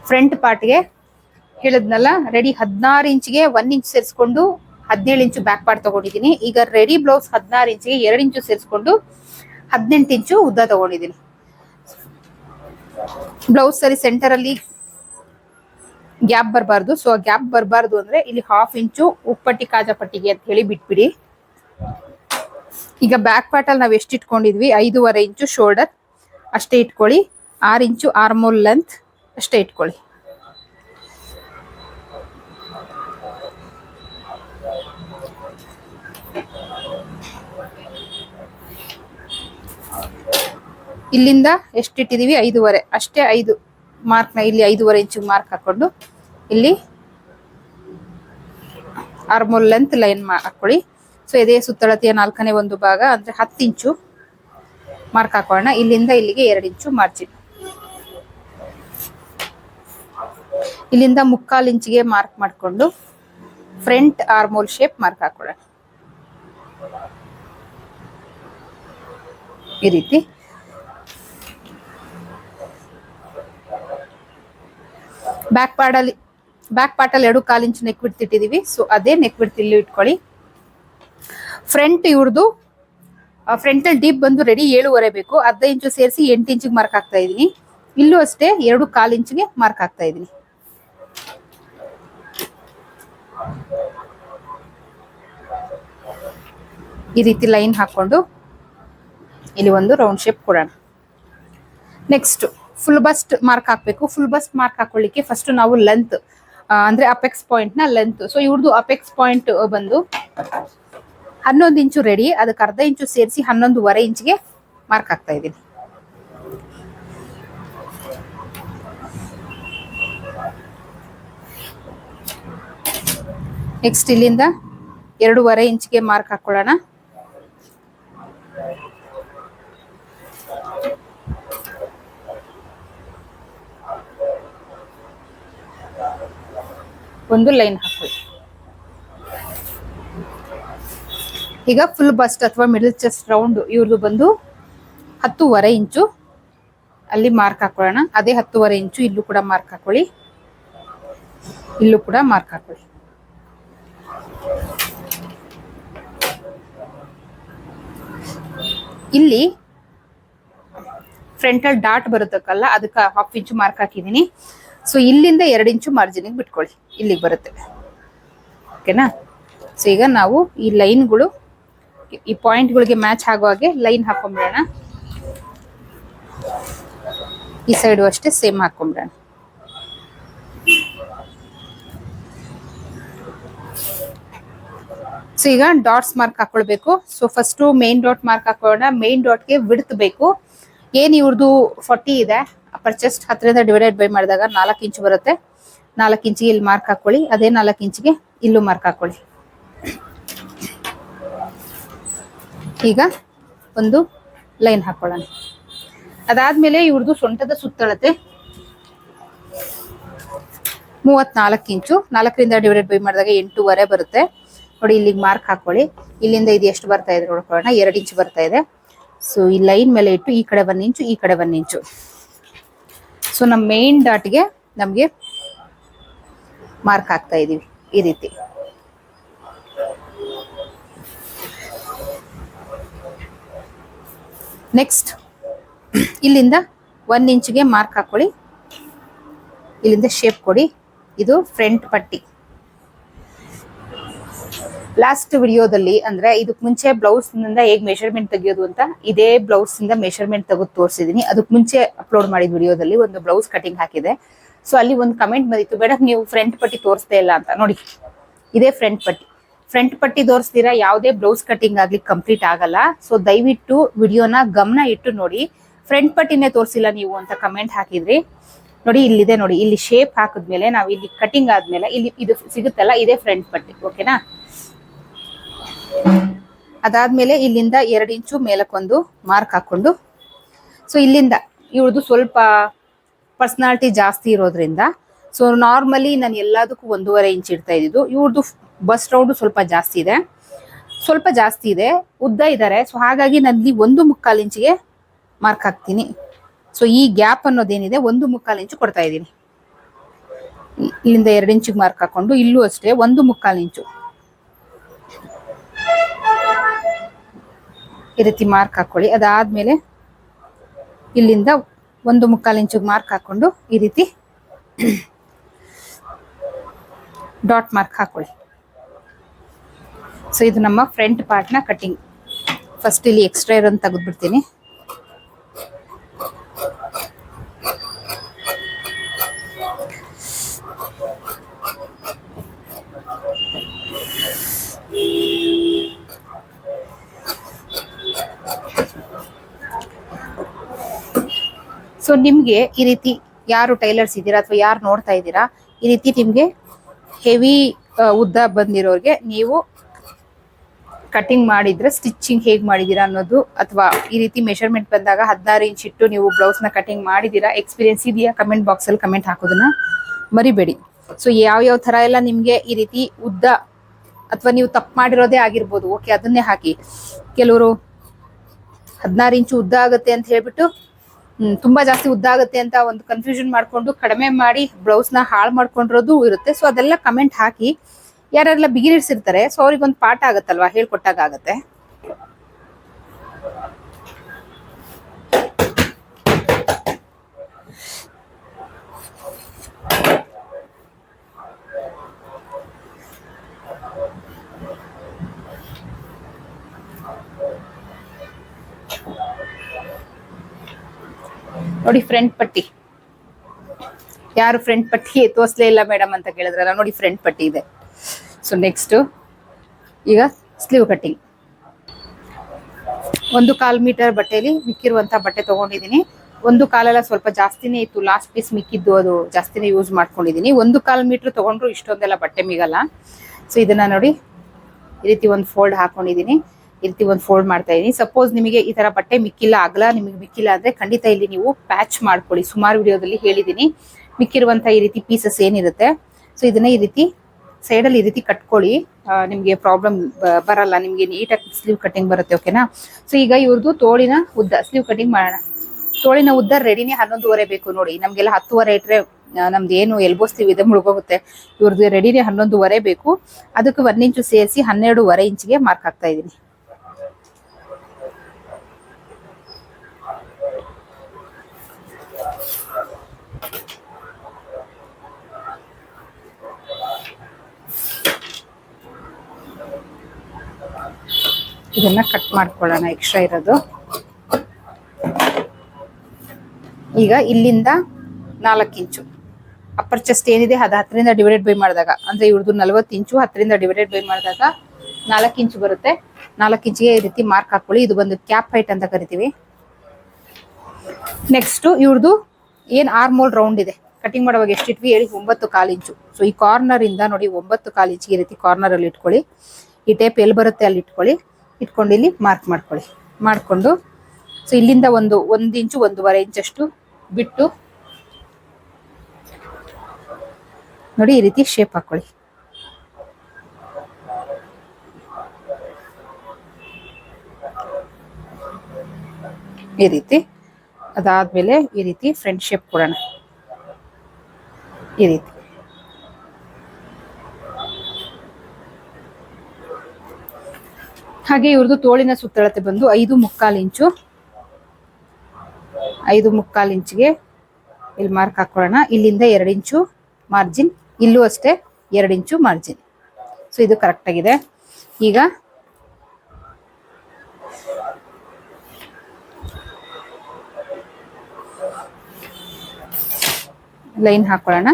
front ಪಾರ್ಟ್ಗೆ ಹೇಳಿದ್ನಲ್ಲ ರೆಡಿ ಹದಿನಾರು ಇಂಚ್ಗೆ ಒನ್ ಇಂಚ್ ಸೇರಿಸ್ಕೊಂಡು ಹದಿನೇಳು ಇಂಚು ಬ್ಯಾಕ್ ಪಾರ್ಟ್ ತಗೊಂಡಿದ್ದೀನಿ. ಈಗ ರೆಡಿ ಬ್ಲೌಸ್ ಹದಿನಾರು ಇಂಚಿಗೆ ಎರಡು ಇಂಚು ಸೇರಿಸ್ಕೊಂಡು ಹದಿನೆಂಟು ಇಂಚು ಉದ್ದ ತಗೊಂಡಿದ್ದೀನಿ. ಬ್ಲೌಸ್ ಸರಿ ಸೆಂಟರ್ ಅಲ್ಲಿ ಗ್ಯಾಪ್ ಬರಬಾರ್ದು. ಸೊ ಗ್ಯಾಪ್ ಬರಬಾರ್ದು ಅಂದ್ರೆ ಇಲ್ಲಿ ಹಾಫ್ ಇಂಚು ಉಪ್ಪಟ್ಟಿ ಕಾಜಾಪಟ್ಟಿಗೆ ಅಂತ ಹೇಳಿ ಬಿಟ್ಬಿಡಿ. ಈಗ ಬ್ಯಾಕ್ ಪಾರ್ಟ್ ನಾವು ಎಷ್ಟು ಇಟ್ಕೊಂಡಿದ್ವಿ? ಐದೂವರೆ ಇಂಚು ಶೋಲ್ಡರ್ ಅಷ್ಟೇ ಇಟ್ಕೊಳ್ಳಿ. ಆರು ಇಂಚು ಆರ್ಮೋಲ್ ಲೆಂತ್ ಅಷ್ಟೇ ಇಟ್ಕೊಳ್ಳಿ. ಇಲ್ಲಿಂದ ಎಷ್ಟು ಇಟ್ಟಿದೀವಿ? ಐದೂವರೆ. ಅಷ್ಟೇ ಐದು ಮಾರ್ಕ್ನ ಇಲ್ಲಿ ಐದೂವರೆ ಇಂಚು ಮಾರ್ಕ್ ಹಾಕೊಂಡು ಇಲ್ಲಿ ಆರ್ಮೋಲ್ ಲೆಂತ್ ಲೈನ್ ಹಾಕೊಳ್ಳಿ ಸೊ ಇದೇ ಸುತ್ತಳತೆಯ ನಾಲ್ಕನೇ ಒಂದು ಭಾಗ ಅಂದ್ರೆ ಹತ್ತು ಇಂಚು ಮಾರ್ಕ್ ಹಾಕೋಣ ಇಲ್ಲಿಂದ ಇಲ್ಲಿಗೆ ಎರಡು ಇಂಚು ಮಾರ್ಜಿನ್ ಇಲ್ಲಿಂದ ಮುಕ್ಕಾಲು ಇಂಚಿಗೆ ಮಾರ್ಕ್ ಮಾಡಿಕೊಂಡು ಫ್ರಂಟ್ ಆರ್ಮೋಲ್ ಶೇಪ್ ಮಾರ್ಕ್ ಹಾಕೊಳ್ಳೋಣ. ಈ ರೀತಿ. ಬ್ಯಾಕ್ ಪಾರ್ಟಲ್ಲಿ ಬ್ಯಾಕ್ ಪಾರ್ಟಲ್ಲಿ ಎರಡು ಕಾಲು ಇಂಚು ನೆಕ್ ಬಿಡ್ತ್ ಇಟ್ಟಿದ್ದೀವಿ ಸೊ ಅದೇ ನೆಕ್ ಬಿಡ್ತ್ ಇಲ್ಲಿ ಇಟ್ಕೊಳ್ಳಿ. ಫ್ರಂಟ್ ಇವ್ರದ್ದು ಫ್ರಂಟಲ್ ಡೀಪ್ ಬಂದು ರೆಡಿ ಏಳುವರೆ ಬೇಕು. ಅರ್ಧ ಇಂಚು ಸೇರಿಸಿ ಎಂಟು ಇಂಚಿಗೆ ಮಾರ್ಕ್ ಹಾಕ್ತಾ ಇದ್ದೀನಿ. ಇಲ್ಲೂ ಅಷ್ಟೇ ಎರಡು ಕಾಲು ಇಂಚಿಗೆ ಮಾರ್ಕ್ ಹಾಕ್ತಾ ಇದ್ದೀನಿ. ಈ ರೀತಿ ಲೈನ್ ಹಾಕ್ಕೊಂಡು ಇಲ್ಲಿ ಒಂದು ರೌಂಡ್ ಶೇಪ್ ಕೊಡೋಣ. ನೆಕ್ಸ್ಟ್ ಫುಲ್ ಬಸ್ಟ್ ಮಾರ್ಕ್ ಹಾಕ್ಬೇಕು. ಫುಲ್ ಬಸ್ಟ್ ಮಾರ್ಕ್ ಹಾಕೊಳ್ಳಿಕ್ಕೆ ಫಸ್ಟ್ ನಾವು ಲೆಂತ್ ಅಂದ್ರೆ ಅಪೆಕ್ಸ್ ಪಾಯಿಂಟ್ನ ಲೆಂತ್ ಸೊ ಇವ್ರದ್ದು ಅಪೆಕ್ಸ್ ಪಾಯಿಂಟ್ ಬಂದು ಹನ್ನೊಂದು ಇಂಚು ರೆಡಿ ಅದಕ್ಕೆ ಅರ್ಧ ಇಂಚು ಸೇರಿಸಿ ಹನ್ನೊಂದುವರೆ ಇಂಚ್ಗೆ ಮಾರ್ಕ್ ಹಾಕ್ತಾ ಇದ್ದೀನಿ. ನೆಕ್ಸ್ಟ್ ಇಲ್ಲಿಂದ ಎರಡೂವರೆ ಇಂಚ್ಗೆ ಮಾರ್ಕ್ ಹಾಕೊಳ್ಳೋಣ. ಒಂದು ಲೈನ್ ಹಾಕೊಳ್ಳಿ ಈಗ ಫುಲ್ ಬಸ್ಟ್ ಅಥವಾ ಮಿಡಲ್ ಚೆಸ್ಟ್ ರೌಂಡ್ ಇವ್ರದ್ದು ಬಂದು ಹತ್ತೂವರೆ ಇಂಚು ಅಲ್ಲಿ ಮಾರ್ಕ್ ಹಾಕೊಳ್ಳೋಣ. ಅದೇ ಹತ್ತೂವರೆ ಇಂಚು ಇಲ್ಲೂ ಕೂಡ ಮಾರ್ಕ್ ಹಾಕೊಳ್ಳಿ. ಇಲ್ಲೂ ಕೂಡ ಮಾರ್ಕ್ ಹಾಕೊಳ್ಳಿ. ಇಲ್ಲಿ ಫ್ರಂಟಲ್ ಡಾಟ್ ಬರುತ್ತಕ್ಕಲ್ಲ, ಅದಕ್ಕೆ ಹಾಫ್ ಇಂಚು ಮಾರ್ಕ್ ಹಾಕಿದ್ದೀನಿ. ಸೊ ಇಲ್ಲಿಂದ ಎರಡು ಇಂಚು ಮಾರ್ಜಿನಿಗೆ ಬಿಟ್ಕೊಳ್ಳಿ ಇಲ್ಲಿಗೆ ಬರುತ್ತೆ. ಓಕೆನಾ ಸೊ ಈಗ ನಾವು ಈ ಲೈನ್ಗಳು ಈ ಪಾಯಿಂಟ್ಗಳಿಗೆ ಮ್ಯಾಚ್ ಆಗೋ ಹಾಗೆ ಲೈನ್ ಹಾಕೊಂಡ್ಬಿಡೋಣ ಈ ಸೈಡು ಅಷ್ಟೇ ಸೇಮ್ ಹಾಕೊಂಡ್ಬಿಡೋಣ ಸೊ ಈಗ dots mark ಹಾಕೊಳ್ಬೇಕು. So first main dot mark ಹಾಕೊಳ್ಳೋಣ. ಮೇನ್ ಡಾಟ್ಗೆ ವಿಡ್ತ್ ಬೇಕು. ಏನ್ ಇವ್ರದ್ದು ಫಾರ್ಟಿ ಇದೆ? ಅಪ್ಪರ್ ಚೆಸ್ಟ್ ಹತ್ತರಿಂದ ಡಿವೈಡೆಡ್ ಬೈ ಮಾಡಿದಾಗ ನಾಲ್ಕು ಇಂಚು ಬರುತ್ತೆ. ನಾಲ್ಕು ಇಂಚಿಗೆ ಇಲ್ಲಿ ಮಾರ್ಕ್ ಹಾಕೊಳ್ಳಿ. ಅದೇ ನಾಲ್ಕು ಇಂಚಿಗೆ ಇಲ್ಲೂ ಮಾರ್ಕ್ ಹಾಕೊಳ್ಳಿ. ಈಗ ಒಂದು ಲೈನ್ ಹಾಕೊಳ್ಳೋಣ. ಅದಾದ್ಮೇಲೆ ಇವ್ರದ್ದು ಸೊಂಟದ ಸುತ್ತಳತೆ ಮೂವತ್ನಾಲ್ಕು ಇಂಚು. ನಾಲ್ಕರಿಂದ ಡಿವೈಡೆಡ್ ಬೈ ಮಾಡಿದಾಗ ಎಂಟೂವರೆ ಬರುತ್ತೆ. ನೋಡಿ, ಇಲ್ಲಿಗೆ ಮಾರ್ಕ್ ಹಾಕೊಳ್ಳಿ. ಇಲ್ಲಿಂದ ಇದು ಎಷ್ಟು ಬರ್ತಾ ಇದೆ ನೋಡ್ಕೊಳ್ಳೋಣ. ಎರಡು ಇಂಚು ಬರ್ತಾ ಇದೆ. ಸೊ ಈ ಲೈನ್ ಮೇಲೆ ಇಟ್ಟು ಈ ಕಡೆ ಒಂದು ಇಂಚು, ಈ ಕಡೆ ಒಂದು ಇಂಚು. ಸೊ ನಮ್ಮ ಮೇನ್ ಡಾಟ್ಗೆ ನಮಗೆ ಮಾರ್ಕ್ ಹಾಕ್ತಾ ಇದ್ದೀವಿ ಈ ರೀತಿ. ನೆಕ್ಸ್ಟ್ ಇಲ್ಲಿಂದ ಒನ್ ಇಂಚ್ಗೆ ಮಾರ್ಕ್ ಹಾಕೊಳ್ಳಿ ಇಲ್ಲಿಂದ ಶೇಪ್ ಕೊಡಿ. ಇದು ಫ್ರಂಟ್ ಪಟ್ಟಿ. ಲಾಸ್ಟ್ ವಿಡಿಯೋದಲ್ಲಿ ಅಂದ್ರೆ ಇದಕ್ ಮುಂಚೆ ಬ್ಲೌಸ್ನಿಂದ ಹೇಗ್ ಮೆಷರ್ಮೆಂಟ್ ತೆಗಿಯೋದು ಅಂತ ಇದೇ ಬ್ಲೌಸ್ ಇಂದ ಮೆಷರ್ಮೆಂಟ್ ತೆಗೆದು ತೋರಿಸಿದೀನಿ. ಅದಕ್ ಮುಂಚೆ ಅಪ್ಲೋಡ್ ಮಾಡಿದ ವಿಡಿಯೋದಲ್ಲಿ ಒಂದು ಬ್ಲೌಸ್ ಕಟಿಂಗ್ ಹಾಕಿದೆ. ಸೊ ಅಲ್ಲಿ ಒಂದು ಕಮೆಂಟ್ ಬಂದಿತ್ತು ಮೇಡಮ್ ನೀವು ಫ್ರಂಟ್ ಪಟ್ಟಿ ತೋರಿಸ್ತಾ ಇಲ್ಲ ಅಂತ. ನೋಡಿ, ಇದೇ ಫ್ರಂಟ್ ಪಟ್ಟಿ. ಫ್ರಂಟ್ ಪಟ್ಟಿ ತೋರಿಸ್ತೀರಾ? ಯಾವುದೇ ಬ್ಲೌಸ್ ಕಟಿಂಗ್ ಆಗ್ಲಿ ಕಂಪ್ಲೀಟ್ ಆಗಲ್ಲ. ಸೊ ದಯವಿಟ್ಟು ವಿಡಿಯೋನ ಗಮನ ಇಟ್ಟು ನೋಡಿ. ಫ್ರಂಟ್ ಪಟ್ಟಿನೇ ತೋರಿಸಿಲ್ಲ ನೀವು ಅಂತ ಕಮೆಂಟ್ ಹಾಕಿದ್ರಿ. ನೋಡಿ, ಇಲ್ಲಿದೆ ನೋಡಿ, ಇಲ್ಲಿ ಶೇಪ್ ಹಾಕಿದ್ಮೇಲೆ, ನಾವು ಇಲ್ಲಿ ಕಟಿಂಗ್ ಆದ್ಮೇಲೆ, ಇಲ್ಲಿ ಇದು ಸಿಗುತ್ತಲ್ಲ, ಇದೇ ಫ್ರಂಟ್ ಪಟ್ಟಿ ಓಕೆನಾ ಅದಾದ್ಮೇಲೆ ಇಲ್ಲಿಂದ ಎರಡು ಇಂಚು ಮೇಲಕ್ಕೊಂದು ಮಾರ್ಕ್ ಹಾಕೊಂಡು ಸೊ ಇಲ್ಲಿಂದ ಇವ್ರದ್ದು ಸ್ವಲ್ಪ ಪರ್ಸನಾಲಿಟಿ ಜಾಸ್ತಿ ಇರೋದ್ರಿಂದ ಸೊ ನಾರ್ಮಲಿ ನಾನು ಎಲ್ಲದಕ್ಕೂ ಒಂದೂವರೆ ಇಂಚ್ ಇಡ್ತಾ ಇದ್ದಿದ್ದು. ಇವ್ರದ್ದು ಬಸ್ ರೌಂಡ್ ಸ್ವಲ್ಪ ಜಾಸ್ತಿ ಇದೆ. ಸ್ವಲ್ಪ ಜಾಸ್ತಿ ಇದೆ. ಉದ್ದ ಇದ್ದಾರೆ ಸೊ ಹಾಗಾಗಿ ನಾನು ಇಲ್ಲಿ ಒಂದು ಮುಕ್ಕಾಲು ಇಂಚಿಗೆ ಮಾರ್ಕ್ ಹಾಕ್ತೀನಿ. ಸೊ ಈ ಗ್ಯಾಪ್ ಅನ್ನೋದೇನಿದೆ, ಒಂದು ಮುಕ್ಕಾಲು ಇಂಚು ಕೊಡ್ತಾ ಇದ್ದೀನಿ. ಇಲ್ಲಿಂದ ಎರಡು ಇಂಚಿಗೆ ಮಾರ್ಕ್ ಹಾಕೊಂಡು, ಇಲ್ಲೂ ಅಷ್ಟೇ ಒಂದು ಮುಕ್ಕಾಲು ಇಂಚು. ಈ ರೀತಿ ಮಾರ್ಕ್ ಹಾಕೊಳ್ಳಿ. ಅದಾದ್ಮೇಲೆ ಇಲ್ಲಿಂದ ಒಂದು ಮುಕ್ಕಾಲು ಇಂಚು ಮಾರ್ಕ್ ಹಾಕೊಂಡು ಈ ರೀತಿ ಡಾಟ್ ಮಾರ್ಕ್ ಹಾಕೊಳ್ಳಿ. ಸೊ ಇದು ನಮ್ಮ ಫ್ರಂಟ್ ಪಾರ್ಟ್ನ ಕಟ್ಟಿಂಗ್ ಫಸ್ಟ್ ಇಲ್ಲಿ ಎಕ್ಸ್ಟ್ರಾ ಇರೋನ್ ತೆಗೆದ್ಬಿಡ್ತೀನಿ. ಸೊ ನಿಮ್ಗೆ ಈ ರೀತಿ ಯಾರು ಟೈಲರ್ಸ್ ಇದ್ದೀರಾ ಅಥವಾ ಯಾರು ನೋಡ್ತಾ ಇದ್ದೀರಾ, ಈ ರೀತಿ ನಿಮ್ಗೆ ಹೆವಿ ಉದ್ದ ಬಂದಿರೋರಿಗೆ ನೀವು ಕಟಿಂಗ್ ಮಾಡಿದ್ರೆ ಸ್ಟಿಚಿಂಗ್ ಹೇಗ್ ಮಾಡಿದೀರಾ ಅನ್ನೋದು ಅಥವಾ ಈ ರೀತಿ ಮೆಷರ್ಮೆಂಟ್ ಬಂದಾಗ ಹದಿನಾರು ಇಂಚ್ ಇಟ್ಟು ನೀವು ಬ್ಲೌಸ್ನ ಕಟಿಂಗ್ ಮಾಡಿದೀರಾ ಎಕ್ಸ್ಪೀರಿಯನ್ಸ್ ಇದೆಯಾ? ಕಮೆಂಟ್ ಬಾಕ್ಸ್ ಅಲ್ಲಿ ಕಮೆಂಟ್ ಹಾಕೋದನ್ನ ಮರಿಬೇಡಿ. ಸೊ ಯಾವ ಯಾವ ತರ ಎಲ್ಲ ನಿಮ್ಗೆ ಈ ರೀತಿ ಉದ್ದ ಅಥವಾ ನೀವು ತಪ್ಪು ಮಾಡಿರೋದೇ ಆಗಿರ್ಬೋದು ಓಕೆ ಅದನ್ನೇ ಹಾಕಿ. ಕೆಲವರು ಹದಿನಾರು ಇಂಚು ಉದ್ದ ಆಗುತ್ತೆ ಅಂತ ಹೇಳ್ಬಿಟ್ಟು ತುಂಬಾ ಜಾಸ್ತಿ ಉದ್ದ ಆಗುತ್ತೆ ಅಂತ ಒಂದು ಕನ್ಫ್ಯೂಷನ್ ಮಾಡ್ಕೊಂಡು ಕಡಿಮೆ ಮಾಡಿ ಬ್ಲೌಸ್ನ ಹಾಳು ಮಾಡ್ಕೊಂಡಿರೋದು ಇರುತ್ತೆ. ಸೊ ಅದೆಲ್ಲ ಕಮೆಂಟ್ ಹಾಕಿ ಯಾರೆಲ್ಲ ಬಿಗಿನರ್ಸ್ ಇರ್ತಾರೆ ಸೊ ಅವ್ರಿಗೊಂದು ಪಾಠ ಆಗುತ್ತಲ್ವಾ? ಹೇಳ್ಕೊಟ್ಟಾಗ ಆಗತ್ತೆ. ನೋಡಿ ಫ್ರಂಟ್ ಪಟ್ಟಿ. ಯಾರು ಫ್ರಂಟ್ ಪಟ್ಟಿ ತೋರಿಸ್ಲೇ ಇಲ್ಲ ಮೇಡಮ್ ಅಂತ ಕೇಳಿದ್ರಲ್ಲ, ನೋಡಿ ಫ್ರಂಟ್ ಪಟ್ಟಿ ಇದೆ. ಸೊ ನೆಕ್ಸ್ಟ್ ಈಗ ಸ್ಲೀವ್ ಕಟ್ಟಿಂಗ್ ಒಂದು ಕಾಲ್ ಮೀಟರ್ ಬಟ್ಟೆಯಲ್ಲಿ ಮಿಕ್ಕಿರುವಂತಹ ಬಟ್ಟೆ ತಗೊಂಡಿದ್ದೀನಿ. ಒಂದು ಕಾಲೆಲ್ಲ ಸ್ವಲ್ಪ ಜಾಸ್ತಿನೇ ಇತ್ತು ಲಾಸ್ಟ್ ಪೀಸ್ ಮಿಕ್ಕಿದ್ದು ಅದು ಜಾಸ್ತಿನೇ ಯೂಸ್ ಮಾಡ್ಕೊಂಡಿದ್ದೀನಿ. ಒಂದು ಕಾಲ್ ಮೀಟರ್ ತಗೊಂಡ್ರು ಇಷ್ಟೊಂದೆಲ್ಲ ಬಟ್ಟೆ ಮಿಗಲ್ಲ. ಸೊ ಇದನ್ನ ನೋಡಿ ಈ ರೀತಿ ಒಂದು ಫೋಲ್ಡ್ ಹಾಕೊಂಡಿದ್ದೀನಿ. ರೀತಿ ಒಂದು ಫೋಲ್ಡ್ ಮಾಡ್ತಾ ಇದೀನಿ. ಸಪೋಸ್ ನಿಮಗೆ ಈ ತರ ಬಟ್ಟೆ ಮಿಕ್ಕಿಲ್ಲ, ಅಗಲ ನಿಮಗೆ ಮಿಕ್ಕಿಲ್ಲ ಅಂದ್ರೆ ಖಂಡಿತ ಇಲ್ಲಿ ನೀವು ಪ್ಯಾಚ್ ಮಾಡ್ಕೊಳ್ಳಿ. ಸುಮಾರು ವಿಡಿಯೋದಲ್ಲಿ ಹೇಳಿದೀನಿ. ಮಿಕ್ಕಿರುವಂತ ಈ ರೀತಿ ಪೀಸಸ್ ಏನಿರುತ್ತೆ. ಸೊ ಇದನ್ನ ಈ ರೀತಿ ಸೈಡಲ್ಲಿ ಈ ರೀತಿ ಕಟ್ಕೊಳ್ಳಿ. ನಿಮ್ಗೆ ಪ್ರಾಬ್ಲಮ್ ಬರಲ್ಲ. ನಿಮ್ಗೆ ನೀಟಾಗಿ ಸ್ಲೀವ್ ಕಟಿಂಗ್ ಬರುತ್ತೆ ಓಕೆನಾ ಸೊ ಈಗ ಇವ್ರದ್ದು ತೋಳಿನ ಉದ್ದ ಸ್ಲೀವ್ ಕಟಿಂಗ್ ಮಾಡೋಣ ತೋಳಿನ ಉದ್ದ ರೆಡಿನೇ ಹನ್ನೊಂದುವರೆ ಬೇಕು ನೋಡಿ. ನಮ್ಗೆಲ್ಲ ಹತ್ತುವರೆ ಇಟ್ರೆ ನಮ್ದು ಏನು ಎಲ್ಬೋ ಸ್ಲೀವ್ ಇದೆ ಮುಳುಗೋಗುತ್ತೆ. ಇವ್ರದ್ದು ರೆಡಿನೇ ಹನ್ನೊಂದುವರೆ ಬೇಕು. ಅದಕ್ಕೆ ಒಂದ್ ಇಂಚು ಸೇರಿಸಿ ಹನ್ನೆರಡೂವರೆ ಇಂಚಿಗೆ ಮಾರ್ಕ್ ಹಾಕ್ತಾ ಇದ್ದೀನಿ ಇದನ್ನ ಕಟ್ ಮಾಡ್ಕೊಳ್ಳೋಣ ಎಕ್ಸ್ಟ್ರಾ ಇರೋದು. ಈಗ ಇಲ್ಲಿಂದ ನಾಲ್ಕು ಇಂಚು. ಅಪ್ಪರ್ ಚೆಸ್ಟ್ ಏನಿದೆ, ಅದು ಹತ್ತರಿಂದ ಡಿವೈಡೆಡ್ ಬೈ ಮಾಡಿದಾಗ, ಅಂದ್ರೆ ಇವ್ರದ್ದು ನಲ್ವತ್ತು ಇಂಚು, ಹತ್ತರಿಂದ ಡಿವೈಡೆಡ್ ಬೈ ಮಾಡಿದಾಗ ನಾಲ್ಕು ಇಂಚು ಬರುತ್ತೆ. ನಾಲ್ಕು ಇಂಚಿಗೆ ಈ ರೀತಿ ಮಾರ್ಕ್ ಹಾಕೊಳ್ಳಿ. ಇದು ಬಂದು ಕ್ಯಾಪ್ ಹೈಟ್ ಅಂತ ಕರಿತೀವಿ. ನೆಕ್ಸ್ಟ್ ಇವ್ರದ್ದು ಏನ್ ಆರ್ಮೋಲ್ ರೌಂಡ್ ಇದೆ. ಕಟಿಂಗ್ ಮಾಡುವಾಗ ಎಷ್ಟಿಟ್ವಿ ಹೇಳಿ, ಒಂಬತ್ತು ಕಾಲು ಇಂಚು. ಸೊ ಈ ಕಾರ್ನರ್ ಇಂದ ನೋಡಿ, ಒಂಬತ್ತು ಕಾಲು ಇಂಚಿಗೆ ಈ ರೀತಿ ಕಾರ್ನರ್ ಅಲ್ಲಿ ಇಟ್ಕೊಳ್ಳಿ. ಈ ಟೇಪ್ ಎಲ್ಲಿ ಬರುತ್ತೆ ಅಲ್ಲಿ ಇಟ್ಕೊಳ್ಳಿ. ಇಟ್ಕೊಂಡು ಇಲ್ಲಿ ಮಾರ್ಕ್ ಮಾಡ್ಕೊಳ್ಳಿ. ಮಾಡಿಕೊಂಡು ಸೊ ಇಲ್ಲಿಂದ ಒಂದು ಒಂದು ಇಂಚು ಒಂದೂವರೆ ಇಂಚಷ್ಟು ಬಿಟ್ಟು ನೋಡಿ ಈ ರೀತಿ ಶೇಪ್ ಹಾಕೊಳ್ಳಿ. ಈ ರೀತಿ, ಅದಾದ್ಮೇಲೆ ಈ ರೀತಿ ಫ್ರೆಂಡ್ ಶೇಪ್ ಕೊಡೋಣ. ಈ ರೀತಿ. ಹಾಗೆ ಇವ್ರದ್ದು ತೋಳಿನ ಸುತ್ತಳತೆ ಬಂದು ಐದು ಮುಕ್ಕಾಲು ಇಂಚು. ಐದು ಮುಕ್ಕಾಲು ಇಂಚಿಗೆ ಇಲ್ಲಿ ಮಾರ್ಕ್ ಹಾಕೊಳ್ಳೋಣ. ಇಲ್ಲಿಂದ ಎರಡು ಇಂಚು ಮಾರ್ಜಿನ್ ಇಲ್ಲೂ ಅಷ್ಟೇ ಎರಡು ಇಂಚು ಮಾರ್ಜಿನ್ ಸೊ ಇದು ಕರೆಕ್ಟ್ ಆಗಿದೆ. ಈಗ ಲೈನ್ ಹಾಕೊಳ್ಳೋಣ.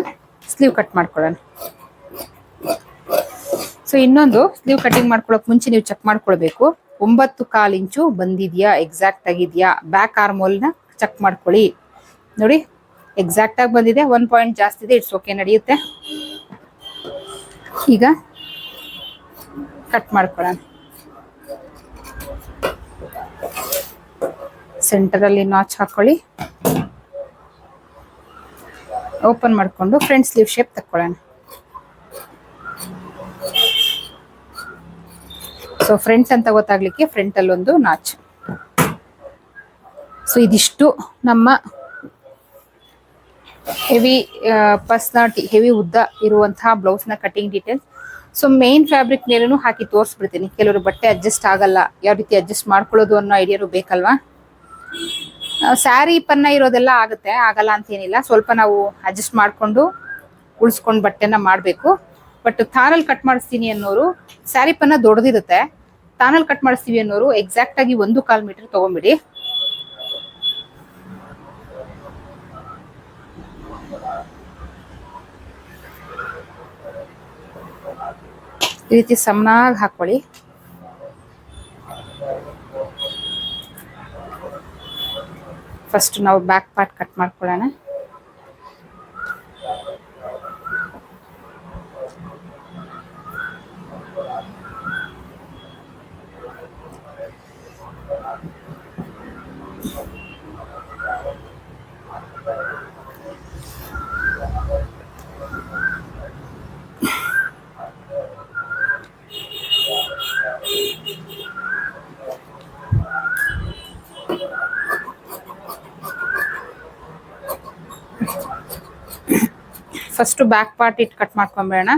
ಸ್ಲೀವ್ ಕಟ್ ಮಾಡ್ಕೊಳ್ಳೋಣ. ಸೊ ಇನ್ನೊಂದು, ನೀವು ಕಟಿಂಗ್ ಮಾಡ್ಕೊಳಕ್ ಮುಂಚೆ ನೀವು ಚೆಕ್ ಮಾಡ್ಕೊಳ್ಬೇಕು. ಒಂಬತ್ತು ಕಾಲು ಇಂಚು ಬಂದಿದ್ಯಾ ಎಕ್ಸಾಕ್ಟ್ ಆಗಿದೆಯಾ ಬ್ಯಾಕ್ ಆರ್ಮೋಲ್ನ ಚೆಕ್ ಮಾಡ್ಕೊಳ್ಳಿ. ನೋಡಿ ಎಕ್ಸಾಕ್ಟ್ ಆಗಿ ಬಂದಿದೆ ಒನ್ ಪಾಯಿಂಟ್ ಜಾಸ್ತಿ ಇದೆ ಇಟ್ಸ್ ಓಕೆ ನಡೆಯುತ್ತೆ. ಈಗ ಕಟ್ ಮಾಡ್ಕೊಳ್ಳೋಣ. ಸೆಂಟರಲ್ಲಿ ನಾಚ್ ಹಾಕೊಳ್ಳಿ. ಓಪನ್ ಮಾಡಿಕೊಂಡು ಫ್ರಂಟ್ ಸ್ಲೀವ್ ಶೇಪ್ ತಕ್ಕೊಳ್ಳೋಣ. ಸೊ ಫ್ರಂಟ್ ಅಂತ ಗೊತ್ತಾಗ್ಲಿಕ್ಕೆ ಫ್ರಂಟ್ ಒಂದು ನಾಚ್ ಸೊ ಇದಿಷ್ಟು ನಮ್ಮ ಹೆವಿ ಪರ್ಸ್ನಾಲಿಟಿ ಹೆವಿ ಉದ್ದ ಇರುವಂತಹ ಬ್ಲೌಸ್ನ cutting details so main fabric ಮೇಲೂ ಹಾಕಿ ತೋರಿಸ್ಬಿಡ್ತೀನಿ. ಕೆಲವರು ಬಟ್ಟೆ ಅಡ್ಜಸ್ಟ್ ಆಗಲ್ಲ. ಯಾವ ರೀತಿ ಅಡ್ಜಸ್ಟ್ ಮಾಡ್ಕೊಳ್ಳೋದು ಅನ್ನೋ ಐಡಿಯಾನು ಬೇಕಲ್ವಾ? ಸ್ಯಾರಿ ಪನ್ನ ಇರೋದೆಲ್ಲ ಆಗುತ್ತೆ. ಆಗಲ್ಲ ಅಂತ ಏನಿಲ್ಲ ಸ್ವಲ್ಪ ನಾವು ಅಡ್ಜಸ್ಟ್ ಮಾಡ್ಕೊಂಡು ಉಳಿಸ್ಕೊಂಡು ಬಟ್ಟೆನ ಮಾಡಬೇಕು. ಬಟ್ ಥಾರಲ್ಲಿ ಕಟ್ ಮಾಡಿಸ್ತೀನಿ ಅನ್ನೋರು ಸ್ಯಾರಿ ಪನ್ನ ದೊಡ್ಡದಿರುತ್ತೆ. ತಾನಲ್ಲಿ ಕಟ್ ಮಾಡಿಸ್ತೀವಿ ಅನ್ನೋರು ಎಕ್ಸಾಕ್ಟ್ ಆಗಿ ಒಂದು ಕಾಲ್ ಮೀಟರ್ ತಗೊಂಬಿಡಿ. ಈ ರೀತಿ ಸಮನಾಗಿ ಹಾಕೊಳ್ಳಿ ಫಸ್ಟ್ ನಾವು ಬ್ಯಾಕ್ ಪಾರ್ಟ್ ಕಟ್ ಮಾಡ್ಕೊಳ್ಳೋಣ. ಫಸ್ಟ್ ಬ್ಯಾಕ್ ಪಾರ್ಟ್ ಇಟ್ಟು ಕಟ್ ಮಾಡ್ಕೊಂಬೇಡ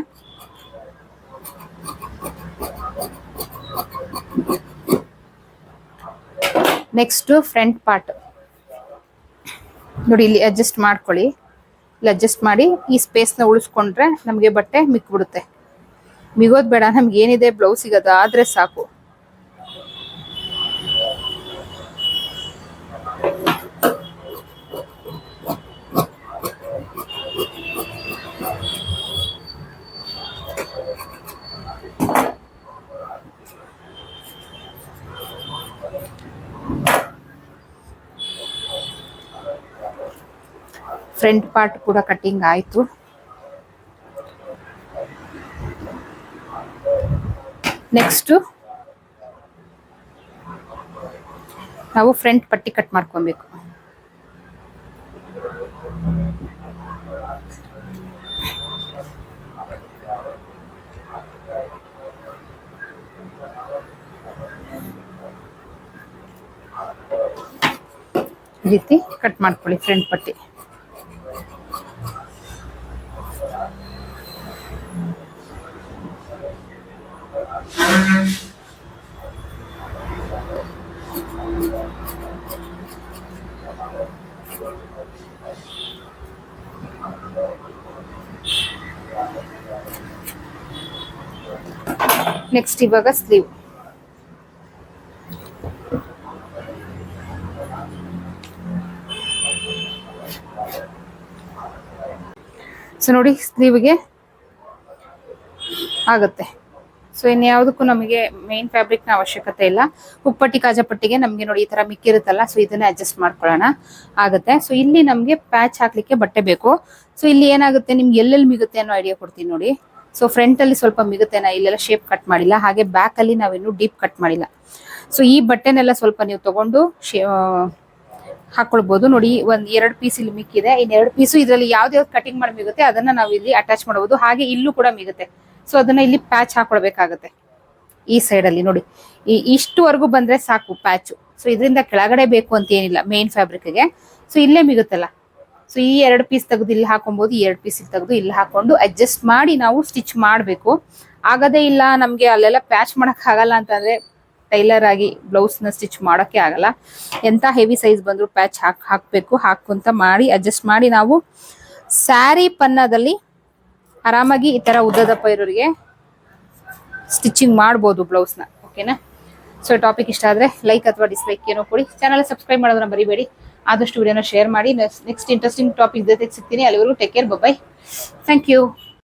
ನೆಕ್ಸ್ಟ್ ಫ್ರಂಟ್ ಪಾರ್ಟ್ ನೋಡಿ ಇಲ್ಲಿ ಅಡ್ಜಸ್ಟ್ ಮಾಡ್ಕೊಳ್ಳಿ. ಇಲ್ಲಿ ಅಡ್ಜಸ್ಟ್ ಮಾಡಿ ಈ ಸ್ಪೇಸ್ನ ಉಳಿಸ್ಕೊಂಡ್ರೆ ನಮಗೆ ಬಟ್ಟೆ ಮಿಕ್ಬಿಡುತ್ತೆ. ಮಿಗೋದು ಬೇಡ, ನಮ್ಗೆ ಏನಿದೆ ಬ್ಲೌಸಿಗೆ ಅದು ಸಾಕು. ಫ್ರಂಟ್ ಪಾರ್ಟ್ ಕೂಡ ಕಟ್ಟಿಂಗ್ ಆಯಿತು. ನೆಕ್ಸ್ಟ್ ನಾವು ಫ್ರಂಟ್ ಪಟ್ಟಿ ಕಟ್ ಮಾಡ್ಕೊಬೇಕು. ರೀತಿ ಕಟ್ ಮಾಡ್ಕೊಳ್ಳಿ ಫ್ರಂಟ್ ಪಟ್ಟಿ. ನೆಕ್ಸ್ಟ್ ಇವಾಗ ಸ್ಲೀವ್ ಸೊ ನೋಡಿ ಸ್ಲೀವ್ಗೆ ಆಗುತ್ತೆ. ಸೊ ಇನ್ಯಾವುದಕ್ಕೂ ನಮಗೆ ಮೇನ್ ಫ್ಯಾಬ್ರಿಕ್ನ ಅವಶ್ಯಕತೆ ಇಲ್ಲ. ಉಪ್ಪಟ್ಟಿ, ಕಾಜಪಟ್ಟಿಗೆ ನಮಗೆ ನೋಡಿ ಈ ತರ ಮಿಕ್ಕಿರುತ್ತಲ್ಲ ಸೊ ಇದನ್ನೇ ಅಡ್ಜಸ್ಟ್ ಮಾಡ್ಕೊಳ್ಳೋಣ. ಆಗುತ್ತೆ. ಸೊ ಇಲ್ಲಿ ನಮಗೆ ಪ್ಯಾಚ್ ಹಾಕ್ಲಿಕ್ಕೆ ಬಟ್ಟೆ ಬೇಕು. ಸೊ ಇಲ್ಲಿ ಏನಾಗುತ್ತೆ, ನಿಮ್ಗೆ ಎಲ್ಲೆಲ್ಲಿ ಮಿಗುತ್ತೆ ಅನ್ನೋ ಐಡಿಯಾ ಕೊಡ್ತೀನಿ ನೋಡಿ. ಸೊ ಫ್ರಂಟ್ ಅಲ್ಲಿ ಸ್ವಲ್ಪ ಮಿಗುತ್ತೆ ನಾ ಇಲ್ಲೆಲ್ಲ ಶೇಪ್ ಕಟ್ ಮಾಡಿಲ್ಲ. ಹಾಗೆ ಬ್ಯಾಕ್ ಅಲ್ಲಿ ನಾವಿನ್ನು ಡೀಪ್ ಕಟ್ ಮಾಡಿಲ್ಲ. ಸೊ ಈ ಬಟ್ಟೆನೆಲ್ಲ ಸ್ವಲ್ಪ ನೀವು ತಗೊಂಡು ಶೇ ಹಾಕೊಳ್ಬಹುದು ನೋಡಿ, ಒಂದು ಎರಡು ಪೀಸ್ ಇಲ್ಲಿ ಮಿಕ್ಕಿದೆ. ಇನ್ನೆರಡು ಪೀಸು ಇದರಲ್ಲಿ ಯಾವ್ದು ಯಾವ್ದು ಕಟಿಂಗ್ ಮಾಡಿ ಮಿಗುತ್ತೆ, ಅದನ್ನ ನಾವು ಇಲ್ಲಿ ಅಟ್ಯಾಚ್ ಮಾಡಬಹುದು ಹಾಗೆ ಇಲ್ಲೂ ಕೂಡ ಮಿಗುತ್ತೆ. ಸೊ ಅದನ್ನ ಇಲ್ಲಿ ಪ್ಯಾಚ್ ಹಾಕೊಳ್ಬೇಕಾಗತ್ತೆ. ಈ ಸೈಡ್ ಅಲ್ಲಿ ನೋಡಿ. ಈ, ಇಷ್ಟುವರೆಗೂ ಬಂದ್ರೆ ಸಾಕು ಪ್ಯಾಚು ಸೊ ಇದರಿಂದ ಕೆಳಗಡೆ ಬೇಕು ಅಂತ ಏನಿಲ್ಲ ಮೇನ್ ಫ್ಯಾಬ್ರಿಕ್ಗೆ ಸೊ ಇಲ್ಲೇ ಮಿಗುತ್ತಲ್ಲ. ಸೊ ಈ ಎರಡು ಪೀಸ್ ತೆಗೆದು ಇಲ್ಲಿ ಹಾಕೊಬಹುದು ಎರಡು ಪೀಸ್ ತೆಗೆದು ಇಲ್ಲಿ ಹಾಕೊಂಡು ಅಡ್ಜಸ್ಟ್ ಮಾಡಿ ನಾವು ಸ್ಟಿಚ್ ಮಾಡಬೇಕು. ಆಗದೇ ಇಲ್ಲ, ನಮಗೆ ಅಲ್ಲೆಲ್ಲ ಪ್ಯಾಚ್ ಮಾಡಕ್ ಆಗಲ್ಲ ಅಂತಂದ್ರೆ ಟೈಲರ್ ಆಗಿ ಬ್ಲೌಸ್ನ ಸ್ಟಿಚ್ ಮಾಡೋಕೆ ಆಗಲ್ಲ. ಎಂತ ಹೆವಿ ಸೈಜ್ ಬಂದ್ರು ಪ್ಯಾಚ್ ಹಾಕ್, ಹಾಕ್ಬೇಕು ಹಾಕುಂತ ಮಾಡಿ ಅಡ್ಜಸ್ಟ್ ಮಾಡಿ ನಾವು ಸ್ಯಾರಿ ಪನ್ನದಲ್ಲಿ ಆರಾಮಾಗಿ ಈ ತರ ಉದ್ದದ ಇರೋರಿಗೆ ಸ್ಟಿಚಿಂಗ್ ಮಾಡ್ಬೋದು ಬ್ಲೌಸ್ನ ಓಕೆನಾ ಸೊ ಟಾಪಿಕ್ ಇಷ್ಟ ಆದ್ರೆ ಲೈಕ್ ಅಥವಾ ಡಿಸ್ಲೈಕ್ ಏನೋ ಕೊಡಿ. ಚಾನಲ್ ಸಬ್ಸ್ಕ್ರೈಬ್ ಮಾಡೋದನ್ನ ಮರಿಬೇಡಿ. ಆದಷ್ಟು ವಿಡಿಯೋನ ಶೇರ್ ಮಾಡಿ. ನೆಕ್ಸ್ಟ್ ಇಂಟ್ರೆಸ್ಟಿಂಗ್ ಟಾಪಿಕ್ ಜೊತೆಗೆ ಸಿಗ್ತೀನಿ. ಅಲ್ಲಿವರೆಗೂ take care bye thank you